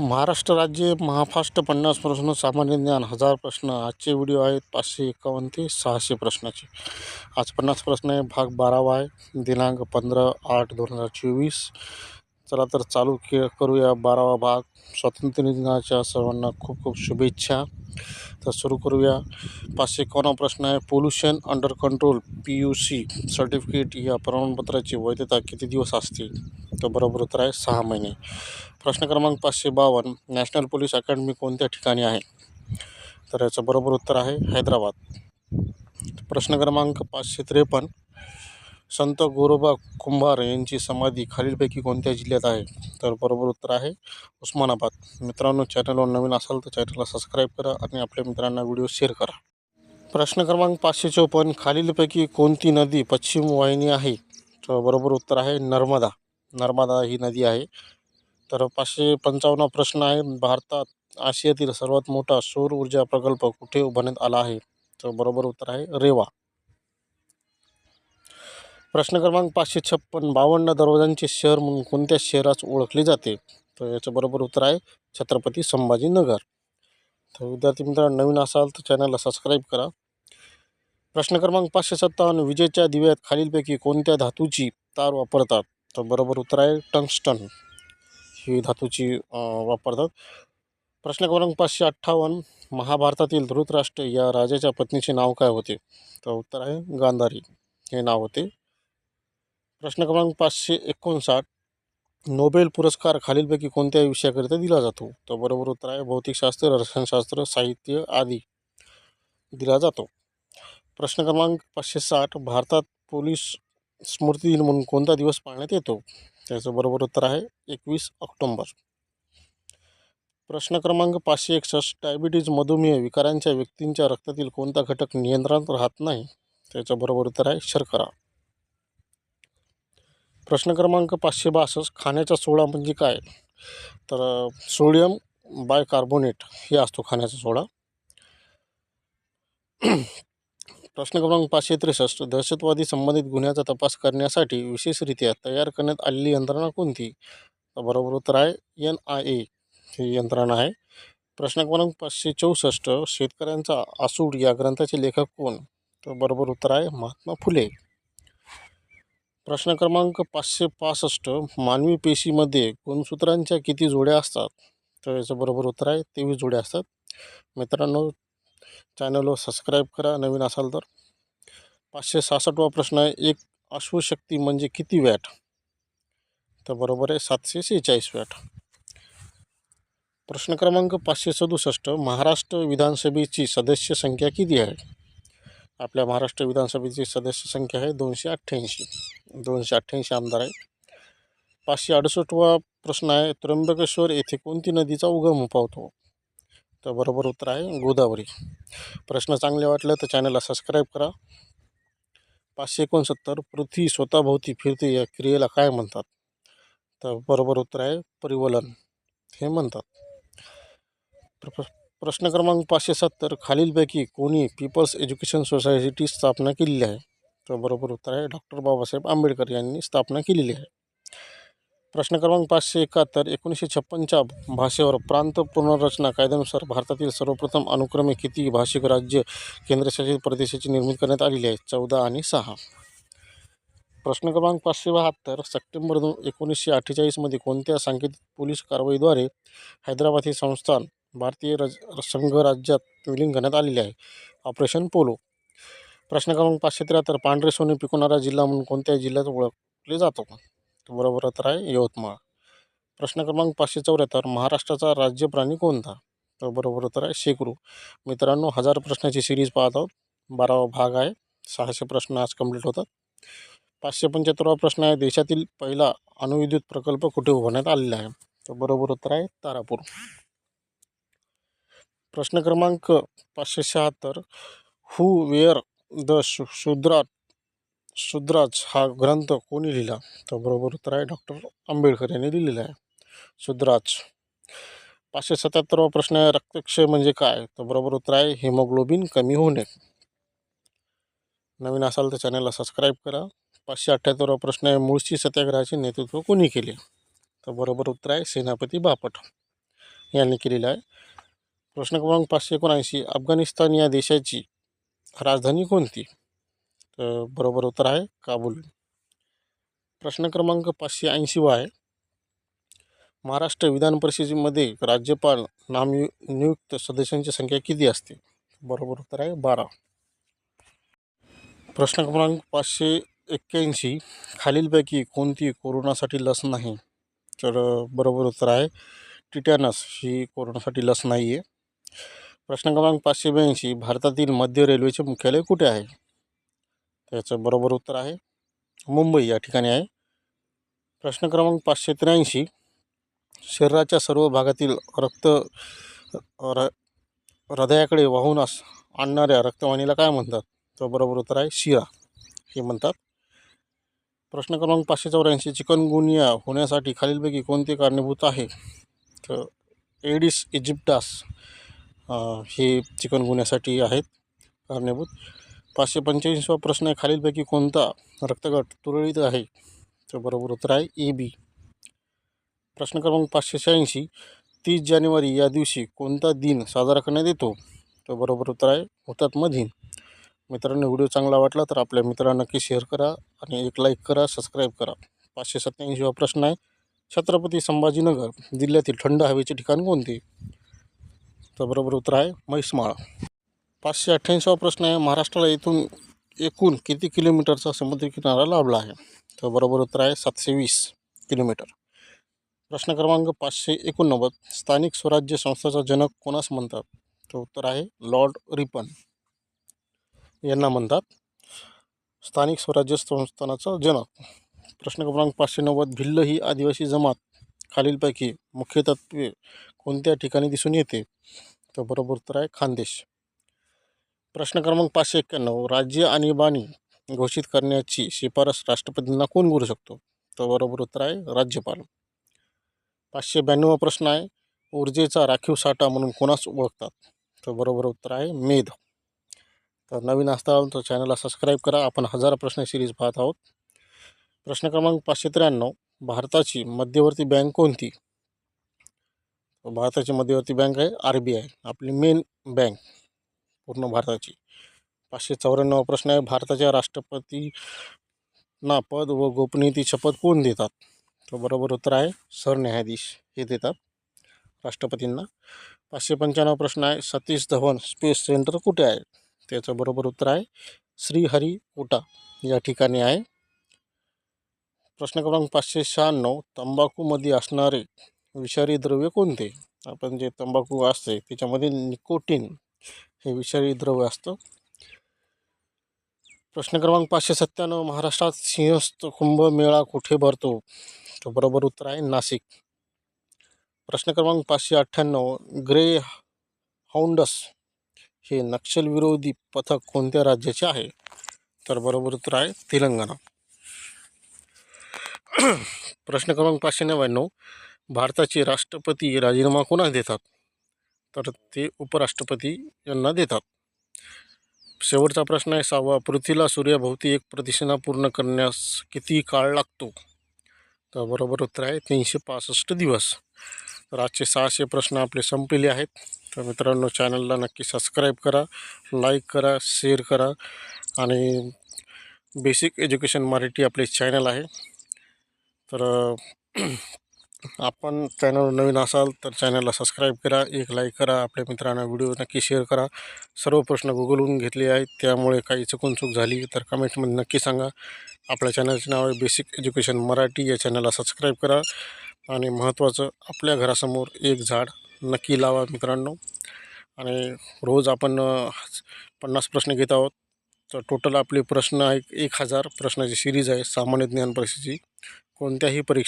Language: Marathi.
महाराष्ट्र राज्य महाफास्ट पन्नास प्रश्न सामान्य ज्ञान हजार प्रश्न. आजचे व्हिडिओ आहेत पाचशे एकावन्न ते सहाशे प्रश्नाचे. आज पन्नास प्रश्न आहे. भाग बारावा आहे. दिनांक पंधरा आठ दोन हजार चोवीस. चला तर चालू के करूया बारावा भाग. स्वातंत्र्य दिनाच्या सर्वांना खूप खूप शुभेच्छा. तर सुरू करूया. पाचशे एकावन्न प्रश्न आहे. Pollution under control P U C certificate या प्रमाणपत्राची वैधता किती दिवस असते तर बरोबर उत्तर आहे सहा महिने. प्रश्न क्रमांक पाचशे बावन्न नॅशनल पोलीस अकॅडमी कोणत्या ठिकाणी आहे? तर याचं बरोबर उत्तर आहे हैदराबाद. प्रश्न क्रमांक पाचशे त्रेपन्न संत गोरोबा कुंभार यांची समाधी खालीलपैकी कोणत्या जिल्ह्यात आहे? तर बरोबर उत्तर आहे उस्मानाबाद. मित्रांनो चॅनलवर नवीन असाल तर चॅनलला सबस्क्राईब करा आणि आपल्या मित्रांना व्हिडिओ शेअर करा. प्रश्न क्रमांक पाचशे चौपन्न खालीलपैकी कोणती नदी पश्चिम वाहिनी आहे? तर बरोबर उत्तर आहे नर्मदा. नर्मदा ही नदी आहे. तर पाचशे पंचावन्न प्रश्न आहे. भारतात आशियातील सर्वात मोठा सौर ऊर्जा प्रकल्प कुठे उभारण्यात आला आहे? तर बरोबर उत्तर आहे रेवा. प्रश्न क्रमांक पाचशे छप्पन बावन्न दरवाजांचे शहर म्हणून कोणत्या शहरास ओळखले जाते? तर याचं बरोबर उत्तर आहे छत्रपती संभाजीनगर. तर विद्यार्थी मित्रांनो नवीन असाल तर चॅनलला सबस्क्राईब करा. प्रश्न क्रमांक पाचशे सत्तावन्न विजेच्या दिव्यात खालीलपैकी कोणत्या धातूची तार वापरतात? तर बरोबर उत्तर आहे टंगस्टन. ही धातूची वापरतात. प्रश्न क्रमांक पाचशे अठ्ठावन्न महाभारतातील धृतराष्ट्र या राजाच्या पत्नीचे नाव काय होते? तर उत्तर आहे गांधारी. हे नाव होते प्रश्न क्रमांक पाचशे एकोणसाठ. नोबेल पुरस्कार खालीलपैकी कोणत्या विषयाकरिता दिला जातो? तर बरोबर उत्तर आहे भौतिकशास्त्र रसायनशास्त्र साहित्य आदी दिला जातो. प्रश्न क्रमांक पाचशे साठ भारतात पोलीस स्मृती दिन म्हणून कोणता दिवस पाळण्यात येतो? त्याचं बरोबर उत्तर आहे एकवीस ऑक्टोंबर. प्रश्न क्रमांक पाचशे एकसष्ट डायबिटीज मधुमेह विकारांच्या व्यक्तींच्या रक्तातील कोणता घटक नियंत्रणात राहत नाही? त्याचं बरोबर उत्तर आहे शर्करा. प्रश्न क्रमांक पाचशे बासष्ट खाण्याचा सोडा म्हणजे काय? तर सोडियम सोडियम बायकार्बोनेट हे असतो खाण्याचा सोडा. प्रश्न क्रमांक पाचशे त्रेसष्ट दहशतवादी संबंधित गुन्ह्याचा तपास करण्यासाठी विशेषरित्या तयार करण्यात आलेली यंत्रणा कोणती? बरोबर उत्तर आहे एन आय ए ही यंत्रणा आहे. प्रश्न क्रमांक पाचशे चौसष्ट शेतकऱ्यांचा आसूड या ग्रंथाचे लेखक कोण? तर बरोबर उत्तर आहे महात्मा फुले. प्रश्न क्रमांक पाचशे पासष्ट मानवी पेशीमध्ये गुणसूत्रांच्या किती जोड्या असतात? तर याचं बरोबर उत्तर आहे तेवीस जोड्या असतात. मित्रांनो चॅनलवर सबस्क्राईब करा नवीन असाल तर. पाचशे सहासष्टवा प्रश्न आहे एक अश्वशक्ती म्हणजे किती वॅट? तर बरोबर आहे सातशे सेहेचाळीस वॅट. प्रश्न क्रमांक पाचशे सदुसष्ट महाराष्ट्र विधानसभेची सदस्य संख्या किती आहे? आपल्या महाराष्ट्र विधानसभेची सदस्य संख्या आहे दोनशे अठ्ठ्याऐंशी. दोनशे अठ्ठ्याऐंशी आमदार आहे पाचशे अडुसष्टवा प्रश्न आहे त्र्यंबकेश्वर येथे कोणती नदीचा उगम पावतो? तर बरोबर उत्तर आहे गोदावरी. प्रश्न चांगले वाटलं तर चॅनलला सबस्क्राईब करा. पाचशे एकोणसत्तर पृथ्वी स्वतःभोवती फिरते या क्रियेला काय म्हणतात? तर बरोबर उत्तर आहे परिवलन. हे म्हणतात. प्र- प्रश्न क्रमांक पाचशे सत्तर खालीलपैकी कोणी पीपल्स एज्युकेशन सोसायटीची स्थापना केलेली आहे? तर बरोबर उत्तर आहे डॉक्टर बाबासाहेब आंबेडकर यांनी स्थापना केलेली आहे. प्रश्न क्रमांक पाचशे एकाहत्तर एकोणीसशे छप्पनच्या भाषेवर प्रांत पुनर्रचना कायद्यानुसार भारतातील सर्वप्रथम अनुक्रमे किती भाषिक राज्य केंद्रशासित प्रदेशाची निर्मिती करण्यात आलेली आहे? चौदा आणि सहा. प्रश्न क्रमांक पाचशे बहात्तर सप्टेंबर दोन एकोणीसशे अठ्ठेचाळीसमध्ये कोणत्या सांकेतिक पोलीस कारवाईद्वारे हैदराबाद हे संस्थान भारतीय रज संघराज्यात विलीन करण्यात आलेले आहे. Operation polo. प्रश्न क्रमांक पाचशे त्र्याहत्तर पांढरे सोने पिकवणारा जिल्हा म्हणून कोणत्या जिल्ह्यात ओळखले जातो बरोबर तर आहे यवतमाळ. प्रश्न क्रमांक पाचशे चौऱ्याहत्तर महाराष्ट्राचा राज्य प्राणी कोणता? तर बरोबर तर आहे शेकरू मित्रांनो हजार प्रश्नाची सिरीज पाहत आहोत. बारावा भाग आहे सहाशे प्रश्न आज कंप्लीट होतात. पाचशे पंच्याहत्तरवा प्रश्न आहे देशातील पहिला अणुविद्युत प्रकल्प कुठे उभारण्यात आलेला आहे? तर बरोबर उत्तर आहे तारापूर. प्रश्न क्रमांक पाचशे शहात्तर हू वेअर द शु शुद्राज शूद्राज हा ग्रंथ कोणी लिहिला? तर बरोबर उत्तर आहे डॉक्टर आंबेडकर यांनी लिहिलेला आहे. शूद्राज. पाचशे सत्याहत्तरवा प्रश्न आहे रक्तक्षय म्हणजे काय? तर बरोबर उत्तर आहे हिमोग्लोबिन कमी होणे. नवीन असाल तर चॅनलला सबस्क्राईब करा. पाचशे अठ्ठ्याहत्तरवा प्रश्न आहे मुळशी सत्याग्रहाचे नेतृत्व कोणी केले? तर बरोबर उत्तर आहे सेनापती बापट यांनी केलेलं आहे. प्रश्न क्रमांक पाचशे एकोणऐंशी अफगाणिस्तान या देशाची राजधानी कोणती? तर बरोबर उत्तर आहे काबूल. प्रश्न क्रमांक पाचशे ऐंशीवा आहे. महाराष्ट्र विधान परिषदेमध्ये राज्यपाल नामयु नियुक्त सदस्यांची संख्या किती असते? बरोबर उत्तर आहे बारा. प्रश्न क्रमांक पाचशे एक्क्याऐंशी खालीलपैकी कोणती कोरोनासाठी लस नाही? तर बरोबर उत्तर आहे टिटॅनस. ही कोरोनासाठी लस नाही आहे प्रश्न क्रमांक पाचशे ब्याऐंशी भारतातील मध्य रेल्वेचे मुख्यालय कुठे आहे? त्याचं बरोबर उत्तर आहे मुंबई या ठिकाणी आहे. प्रश्न क्रमांक पाचशे त्र्याऐंशी शरीराच्या सर्व भागातील रक्त र हृदयाकडे वाहून अस आणणाऱ्या रक्तवाहिनीला काय म्हणतात? तर बरोबर उत्तर आहे शिरा. हे म्हणतात. प्रश्न क्रमांक पाचशे चौऱ्याऐंशी चिकनगुनिया होण्यासाठी खालीलपैकी कोणते कारणीभूत आहे? तर एडिस इजिप्टास. हे चिकनगुन्यासाठी आहेत कारणीभूत. पाचशे पंच्याऐंशीवा प्रश्न आहे. खालीलपैकी कोणता रक्तगट तुरळीत आहे? तर बरोबर उत्तर आहे ए बी. प्रश्न क्रमांक पाचशे शहाऐंशी. तीस जानेवारी या दिवशी कोणता दिन साजरा करण्यात येतो? तर बरोबर उत्तर आहे हुतात्मा दिन. मित्रांनो व्हिडिओ चांगला वाटला तर आपल्या मित्रांना नक्की शेअर करा आणि एक लाईक करा सबस्क्राईब करा. पाचशे सत्त्याऐंशीवा प्रश्न आहे छत्रपती संभाजीनगर जिल्ह्यातील थंड हवेचे ठिकाण कोणते? तर बरोबर उत्तर आहे म्हैसमाळ. पाचशे अठ्ठ्याऐंशीवा प्रश्न आहे महाराष्ट्राला येथून एकूण किती किलोमीटरचा समुद्रकिनारा लाभला आहे? तर बरोबर उत्तर आहे सातशे वीस किलोमीटर. प्रश्न क्रमांक पाचशे एकोणनव्वद स्थानिक स्वराज्य संस्थेचा जनक कोणास म्हणतात? तर उत्तर आहे लॉर्ड रिपन. यांना म्हणतात स्थानिक स्वराज्य संस्थानाचा जनक. प्रश्न क्रमांक पाचशे नव्वद भिल्ल ही आदिवासी जमात खालीलपैकी मुख्यतत्वे कोणत्या ठिकाणी दिसून येते? तर बरोबर उत्तर आहे खानदेश. प्रश्न क्रमांक पाचशे एक्क्याण्णव राज्य आणीबाणी घोषित करण्याची शिफारस राष्ट्रपतींना कोण करू शकतो? तर बरोबर उत्तर आहे राज्यपाल. पाचशे ब्याण्णव प्रश्न आहे ऊर्जेचा राखीव साठा म्हणून कोणास ओळखतात? तर बरोबर उत्तर आहे मेध. तर नवीन असताल तर चॅनलला सबस्क्राईब करा आपण हजार प्रश्न सिरीज पाहत आहोत. प्रश्न क्रमांक पाचशे त्र्याण्णव भारताची मध्यवर्ती बँक कोणती? भारताची मध्यवर्ती बँक आहे आर बी आय आपली मेन बँक पूर्ण भारताची. पाचशे चौऱ्याण्णव प्रश्न आहे भारताच्या राष्ट्रपतींना पद व गोपनीयतेची शपथ कोण देतात? तर बरोबर उत्तर आहे सरन्यायाधीश हे देतात राष्ट्रपतींना. पाचशे पंच्याण्णव प्रश्न आहे सतीश धवन स्पेस सेंटर कुठे आहे? त्याचं बरोबर उत्तर आहे श्रीहरिकोटा या ठिकाणी आहे. प्रश्न क्रमांक पाचशे शहाण्णव तंबाखूमध्ये असणारे विषारी द्रव्य कोणते? आपण जे तंबाखू असते त्याच्यामध्ये निकोटीन हे विषारी द्रव्य असतं. प्रश्न क्रमांक पाचशे सत्त्याण्णव महाराष्ट्रात सिंहस्थ कुंभमेळा कुठे भरतो? तर बरोबर उत्तर आहे नाशिक. प्रश्न क्रमांक पाचशे अठ्ठ्याण्णव ग्रे हाऊंडस हे नक्षलविरोधी पथक कोणत्या राज्याचे आहे? तर बरोबर उत्तर आहे तेलंगणा. प्रश्न क्रमांक पाचशे नव्याण्णव भारताचे राष्ट्रपती राजीनामा कोणास देतात? तर ते उपराष्ट्रपती यांना देतात. शेवटचा प्रश्न आहे सहावा. पृथ्वीला सूर्याभोवती एक प्रदक्षिणा पूर्ण करण्यास किती काळ लागतो? तर बरोबर उत्तर आहे तीनशे पासष्ट दिवस. तर आजचे सहाशे प्रश्न आपले संपलेले आहेत. तर मित्रांनो चॅनलला नक्की सबस्क्राईब करा लाईक करा शेअर करा आणि बेसिक एज्युकेशन मराठी आपले चॅनल आहे. तर आपण चॅनल नवीन असाल तर चॅनलला सबस्क्राईब करा एक लाईक करा आपल्या मित्रांना व्हिडिओ नक्की शेअर करा. सर्व प्रश्न गुगलहून घेतले आहेत त्यामुळे काही चुकून चूक झाली तर कमेंटमध्ये नक्की सांगा. आपल्या चॅनलचे नाव आहे बेसिक एज्युकेशन मराठी. या चॅनलला सबस्क्राईब करा. आणि महत्त्वाचं आपल्या घरासमोर एक झाड नक्की लावा मित्रांनो. आणि रोज आपण पन्नास प्रश्न घेत आहोत. तर टोटल आपले प्रश्न आहे एक हजार. प्रश्नाची सिरीज आहे सामान्य ज्ञान परीक्षेची. कोणत्याही परीक्षा